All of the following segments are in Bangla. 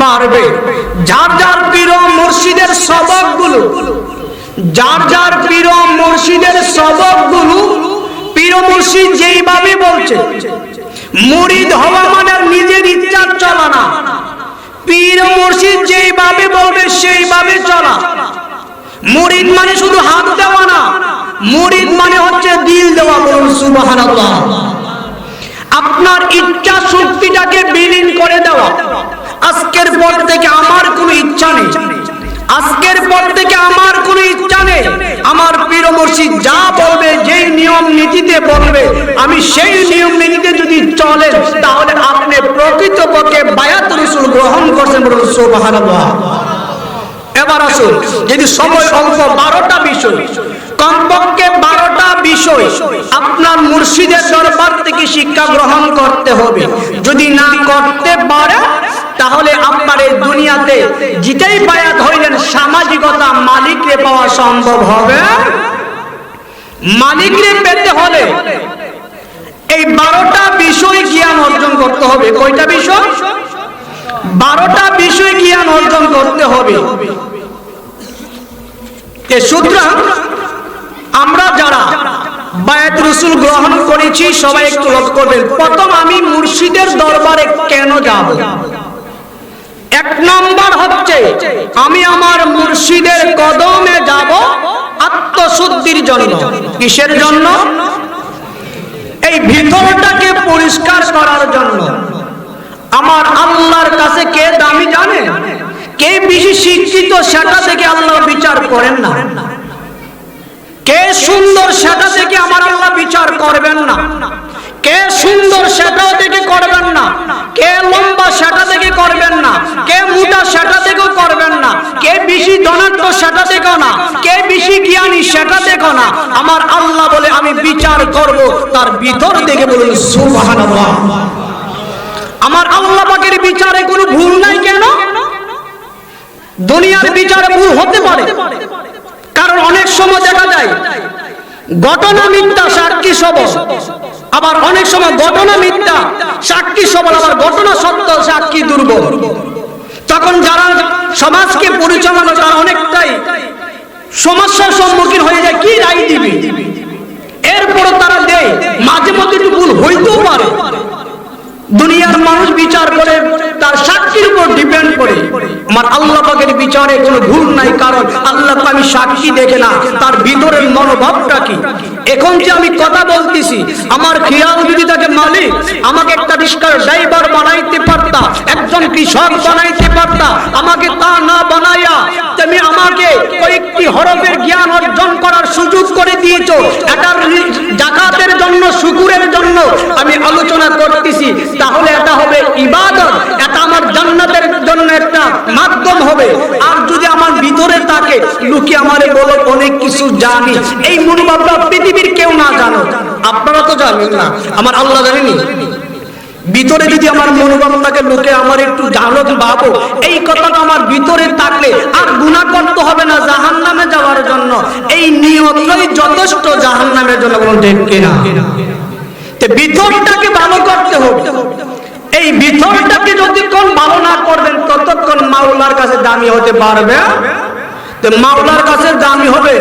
বাড়বে। যার যার পীর মুর্শিদের সবকগুলো, যার যার পীর মুর্শিদের সবকগুলো পীর মুর্শিদ যেইভাবে বলছে, মুরিদ হওয়া মানে নিজের ইচ্ছার চলা না। পীর মুর্শিদ যেইভাবে বলবে সেইভাবে চলা। মুরিদ মানে শুধু হাত দেওয়া না, মুরিদ মানে হচ্ছে দিল দেওয়া বলুন সুবহানাল্লাহ। আপনার ইচ্ছা শক্তিটাকে বিলীন করে দেওয়া। আজকের পর থেকে আমার কোনো ইচ্ছা নেই। আজকের পর থেকে আমার কোনো ইচ্ছা নেই। আমার পীর যা বলবে, যেই নিয়ম নীতিতে বলবে, আমি সেই নিয়ম নীতিতে যদি চলেন তাহলে আপনি প্রকৃতপক্ষে বায়াত রসুল গ্রহণ করছেন সুবহানাল্লাহ। এবার আসুন, যদি সময় অল্প, বারোটা বিষয়। কমপক্ষে বারোটা বিষয় আপনার মুর্শিদের দরবার থেকে শিক্ষা গ্রহণ করতে হবে। যদি না করতে পারে তাহলে আপনার এই দুনিয়াতে যেটাই বায়াত হইলেন, সামাজিকতা মালিককে পাওয়া সম্ভব হবে? মালিকরে পেতে হলে এই বারোটা বিষয় জ্ঞান অর্জন করতে হবে। কয়টা বিষয়? বারোটা বিষয় জ্ঞান অর্জন করতে হবে। সুতরাং আমরা যারা বায়াত রসুল গ্রহণ করেছি, সবাই একটু লক্ষ্য করবেন। প্রথম আমি মুর্শিদের দরবারে কেন যাব? এক নম্বর হচ্ছে, আমি আমার মুর্শিদের কদমে যাব আত্মশুদ্ধির জন্য। কিসের জন্য? এই ভিতরটাকে পরিষ্কার করার জন্য। আমার আল্লাহর কাছে কে দামি জানে? কে বেশি শিক্ষিত সেটা থেকে আল্লাহ বিচার করেন না। কে সুন্দর সেটা থেকে আমার আল্লাহ বিচার করবেন না। কে সুন্দর সেটাও থেকে করবেন না কে লম্বা সেটা থেকে করবেন না কে মোটা সেটা থেকেও করবেন না কে বেশি ধনাত্ম সেটা থেকেও না। কে বেশি জ্ঞানী সেটা দেখো না। আমার আল্লাহ বলে, আমি বিচার করব তার ভিতর থেকে বলুন, সুবহানাল্লাহ। আমার আল্লাহ পাকের বিচারে কোনো ভুল নাই কেন? দুনিয়ার বিচারে ভুল হতে পারে। কারণ অনেক সময় দেখা যায়, ঘটনা মিথ্যা, সাক্ষী সবল। আবার অনেক সময় ঘটনা মিথ্যা, সাক্ষী সবল। আবার ঘটনা সত্য, সাক্ষী দুর্বল। তখন যারা সমাজকে পরিচালনা তারা অনেকটাই সমস্যার সম্মুখীন হয়ে যায়। কি রায় দিবি? এরপরে তারা দেয়। মাঝে মধ্যে একটু ভুল হইতেও পারে। দুনিয়ার মানুষ বিচার করে তার সাক্ষীর উপর ডিপেন্ড করে। আমার আল্লাহ পাকের বিচারে কোনো ভুল নাই, কারণ আল্লাহ আমি সাক্ষী দেখে না, তার ভিতরের মনোভাবটা কি? এখন যে আমি কথা বলতেছি, আমার খেয়াল যদি থাকে মালিক, আমাকে একটা রিস্কার ড্রাইভার বানাইতে পারতা, একজন কৃষক বানাইতে পারতা, আমাকে তা না বানাইয়া তুমি আমাকে কয়েকটি হরফের জ্ঞান অর্জন করার সুযোগ করে দিয়েছ এটার জাকাতের জন্য, শুকুরের জন্য আমি আলোচনা করতেছি, তাহলে এটা হবে ইবাদত এটা আমার জান্নাতের জন্য একটা মাধ্যম হবে। আর যদি আমার ভিতরে থাকে, লুকি আমারে বলো, অনেক কিছু জানি। এই মনোভাবটা পৃথিবীর কেউ না জানো আপনারা তো জানেন না, আমার আল্লাহ জানেনি। ভিতরে যদি আমার মনোভাব থাকে, লোকে আমার একটু জানো বাবু এই কথাটা আমার ভিতরে থাকলে আর গুণা করতে হবে না জাহান নামে যাওয়ার জন্য। এই নিয়তই যথেষ্ট জাহান নামের জন্য, বলুন ঠিক কিনা? ভিতরটাকে ভালো করতে হবে। এই ভিতরটাকে যতক্ষণ ভালো না করবেন, ততক্ষণ মাওলার কাছে দামি হতে পারবে? মাওলার কাছে দামি হবে।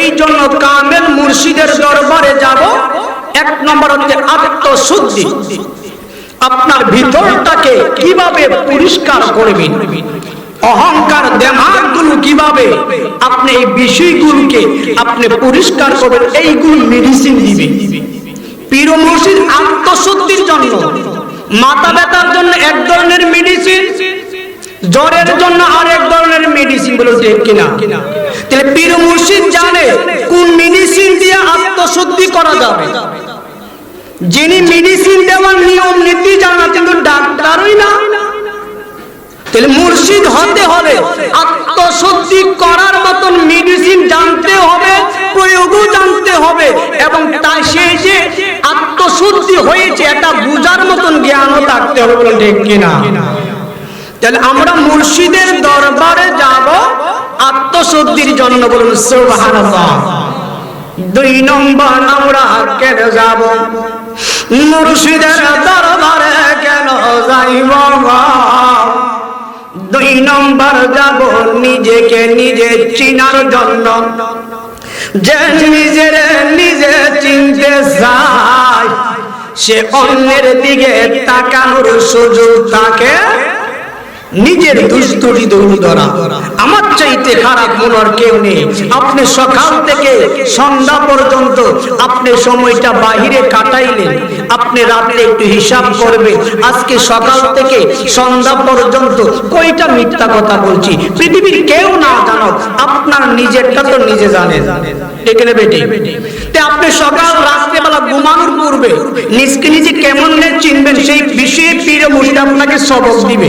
এই জন্য কামেল মুর্শিদের দরবারে যাব। এক নম্বর হচ্ছে আত্মশুদ্ধি। আপনার ভিতরটাকে কীভাবে পরিষ্কার করবেন? অহংকার দেমাগুলো কীভাবে আপনি এই বিষয়গুলোকে আপনি পরিষ্কার করবেন? এইগুলো মেডিসিন দিবে। পীর মুর্শিদ আত্মশুদ্ধির জন্য মাথা ব্যথার জন্য এক ধরনের মেডিসিন জ্বরের জন্য আরেক ধরনের মেডিসিন বলে ঠিক কিনা? তাহলে পীর মুর্শিদ জানে কোন মেডিসিন দিয়ে আত্মশুদ্ধি করা যাবে। যিনি মেডিসিন দেওয়ার নিয়ম, নীতি জানা, কিন্তু ডাক্তারই না। তাহলে মুর্শিদ হতে হবে, আত্মশুদ্ধি করার মতন মেডিসিন জানতে হবে প্রয়োগও জানতে হবে এবং তাই সেই যে আত্মশুদ্ধি হয়েছে এটা বুঝার মতন জ্ঞানও থাকতে হবে ঠিক কিনা? তাহলে আমরা মুর্শিদের দরবারে যাব আত্মশুদ্ধির জন্য বলুন, সুবহানাল্লাহ। দুই নম্বর আমরা কেন যাব? মুর্শিদের দরবারে কেন যাইব দুই নম্বর যাব নিজেকে নিজে চিনার জন্য। যে নিজের নিজে চিনতে চায় সে অন্যের দিকে তাকানোর সুযোগ তাকে নিজের দুষ্টুটি দৌড়ি ধরা। আমার চাইতে খারাপ মনের কেউ নেই। আপনি সকাল থেকে সন্ধ্যা পর্যন্ত আপনি সময়টা বাহিরে কাটাইলেন। আপনি রাতে একটু হিসাব করবে আজকে সকাল থেকে সন্ধ্যা পর্যন্ত কয়টা মিথ্যা কথা বলছি? পৃথিবীর কেউ না জানো আপনার নিজেরটা তো নিজে জানেন। ঠিক না বেটি তে আপনি সকাল, রাত্রেবেলা ঘুমানোর পূর্বে নিজকে নিজে কেমন চিনবেন? সেই বিষয়ে পীর মুর্শিদ আপনাকে সবক দিবে।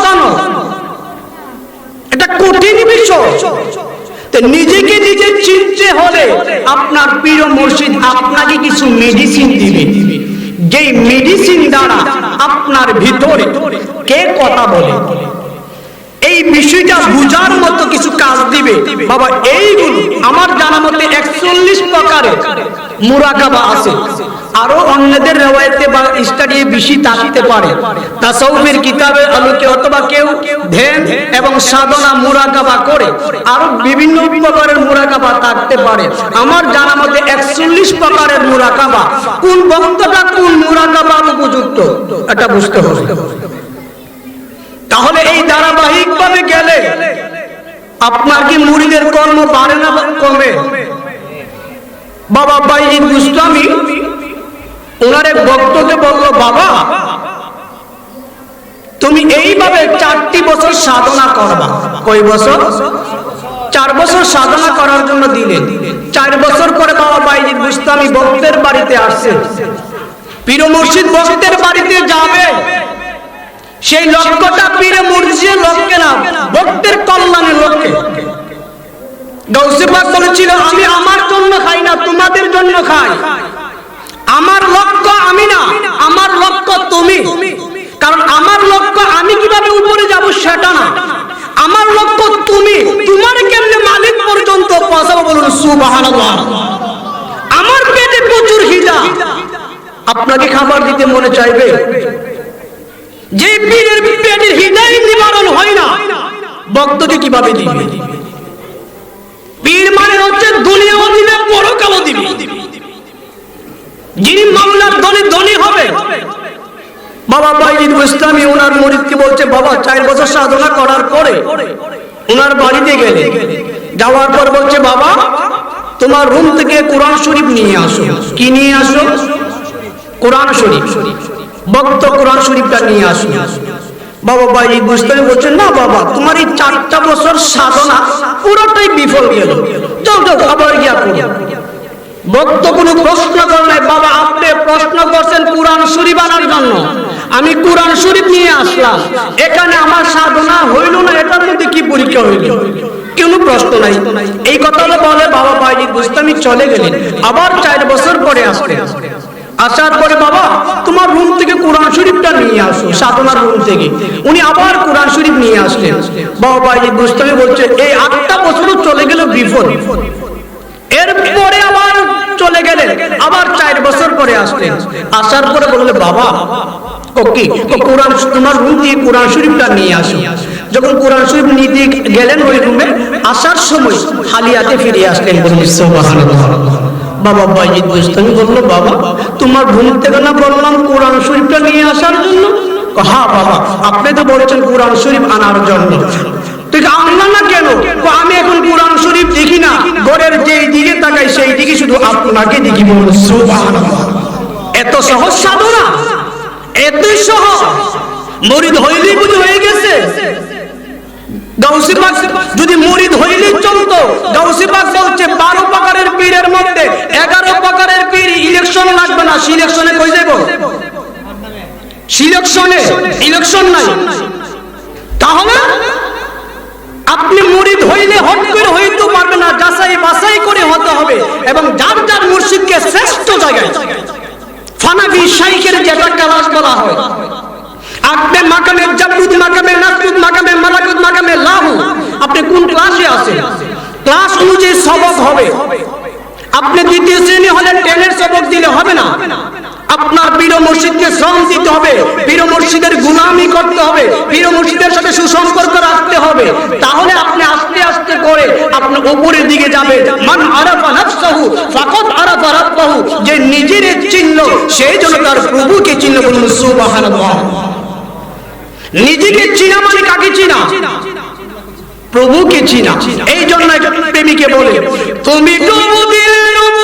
কঠিন বিষয়। নিজেকে নিজে চিনতে হলে আপনার প্রিয় মুর্শিদ আপনাকে কিছু মেডিসিন দিবে। যেই মেডিসিন দ্বারা আপনার ভিতরে কে কথা বলে? এই বিষয়টা বুঝার মতো কিছু কাজ দিবে। বাবা, এইগুলো আমার জানা মতে একচল্লিশ প্রকারের মুরাকাবা আছে। আরও অন্যদের রেওয়ায়তে বা স্টাডি বেশি থাকতে পারে। তাসাউফের কিতাবের আলোকে অথবা কেউ ধ্যান এবং সাধনা মুরাকাবা করে, আরও বিভিন্ন প্রকারের মুরাকাবা থাকতে পারে। আমার জানা মতে একচল্লিশ প্রকারের মুরাকাবা। কোন বক্তটা কোন মুরাকাবার উপযুক্ত, এটা বুঝতে হবে। তাহলে এই ধারাবাহিক ভাবে গেলে আপনার কি মুড়িদের কর্ম বাড়ে না কমে? বাবা বাইজিদ গোস্বামী ওনার এক ভক্তকে বলল, বাবা, তুমি এইভাবে চারটি বছর সাধনা করবা। কই বছর? চার বছর সাধনা করার জন্য দিলেন। চার বছর পরে বাবা বাইজিদ গোস্বামী ভক্তের বাড়িতে আসছে। পীর মুর্শিদ ভক্তের বাড়িতে যাবে। সেই লক্ষ্যটা পীরে মুর্জির লক্ষ্যে না, ভক্তের কল্যাণের লক্ষ্যে। গৌসিপাক বলেছিল, আমি আমার জন্য খাই না, তোমাদের জন্য খাই। আমার লক্ষ্য আমি না, আমার লক্ষ্য তুমি। কারণ আমার লক্ষ্য আমি কীভাবে উপরে যাব সেটা না। আমার লক্ষ্য তুমি, তোমার কেমনে মালিক পর্যন্ত পৌঁছাবো বলুন সুবহানাল্লাহ। আমার পেটে প্রচুর খিদা আপনাকে খাবার দিতে মনে চাইবে? যে পীরের পেটের হৃদয় নিবারণ হয় না, ভক্তকে কীভাবে দিবে? পীর মানে হচ্ছে দুনিয়াও দিবে পরকালও দিবে। যিনি মামলার ধনী ধনী হবে। বাবা বাইজিদ গোস্বামী ওনার মরিদকে বলছে, বাবা, চার বছর সাধনা করার পরে ওনার বাড়িতে গেলে। যাওয়ার পর বলছে, বাবা, তোমার রুম থেকে কোরআন শরীফ নিয়ে আসো। কি নিয়ে আসো? কোরআন শরীফ। ভক্ত কোরআন শরীফটা নিয়ে আসুন বাবা ভাই বুঝতে বলছেন, না বাবা, তোমার এই চারটা বছর সাধনা পুরোটাই বিফল গেল। চল চল আবার গিয়া করো প্রশ্ন বাবা, আপনি প্রশ্ন করছেন কোরআন শরীফ আনার জন্য। আমি কোরআন শরীফ নিয়ে আসলাম। এখানে আমার সাধনা হইল না এটার মধ্যে কি পরীক্ষা হইল? কোনো প্রশ্ন নাই। এই কথাটা বলে বাবা বুঝতে আমি চলে গেলেন। আবার চার বছর পরে আসতে আসার পরে, বাবা, তোমার রুম থেকে কোরআন শরীফটা নিয়ে আসো, সাধনার রুম থেকে। উনি আবার কোরআন শরীফ নিয়ে আসলেন। বাবা ভাই বুঝতে বলছে, এই আটটা বছরও চলে গেল বিফল। এরপরে আবার চলে গেলেন, আবার চার বছর পরে আসলেন। আসার পরে বললে বাবা ওকে কোরআন, তোমার রুম দিয়ে কোরআন শরীফটা নিয়ে আসো। যখন কোরআন শরীফ নিতে গেলেন ওই রুমে, আসার সময় হালিয়াতে ফিরে আসলেন বললেন, সুবহানাল্লাহ। বাবা বাইজিদ গোস্তামি বলল বাবা, তোমার ঘুম থেকে না বললাম কোরআন শরীফটা নিয়ে আসার জন্য? হ্যাঁ বাবা, আপনি তো বলেছেন কোরআন শরীফ আনার জন্য। যদি মরিদ হইলেই চলতো। গাউসিবাগ বলছে, বারো প্রকারের পীরের মধ্যে এগারো প্রকারের পীর ইলেকশন লাগবে না। সিলেকশনে কই যাব সিলেকশনে ইলেকশন নাই। তাহলে? হট করে হইতে পারবে না, যাচাই বাছাই করে হতে হবে এবং যার যার মুর্শিদকে শ্রেষ্ঠ জায়গায়, ফানাবি শাইখের যেটা কালাস বলা হয়। আকবে মাকামে জাবরুদ মাকামে নাসরুদ মাকামে মালাকুদ মাকামে লাহু, আপনি কোন ক্লাসে আছেন? ক্লাস অনুযায়ী সবক হবে। আপনি দ্বিতীয় শ্রেণি হলে টেনের সবক দিলে হবে না। আপনার পীর মসজিদকে শ্রম দিতে হবে, পীর মসজিদের গুলামি করতে হবে, পীর মসজিদের সাথে সুসম্পর্ক রাখতে হবে। তাহলে আপনি আস্তে আস্তে করে উপরের দিকে যাবে মান আরাফা আরাফা যে নিজের চিহ্ন সেই জন্য তার প্রভুকে চিহ্ন বলুন সুবহানাল্লাহ। নিজেকে চিনা মানে কাকে চিনা? প্রভুকে চিনা। এই জন্য প্রেমিকে বলে, তুমি ডুবু দিলে ডুবু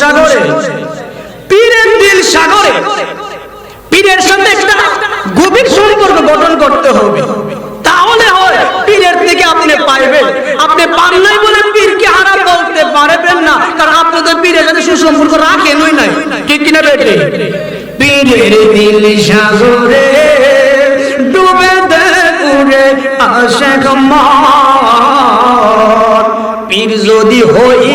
সাগরে, পীরের দিল সাগরে, পীরের সাথে একটা গভীর সম্পর্ক গঠন করতে হবে। তাহলে হয় পীরের থেকে আপনি পাইবেন। আপনি পান নাই বলে পীরকে হারা বলতে পারবেন না, কারণ আপনি তো পীরের সাথে সুসম্পর্ক রাখেনই নাই। কিনা বেটে পীরের দিল সাগরে ডুবে দেবে আশেখ মা পীর যদি হই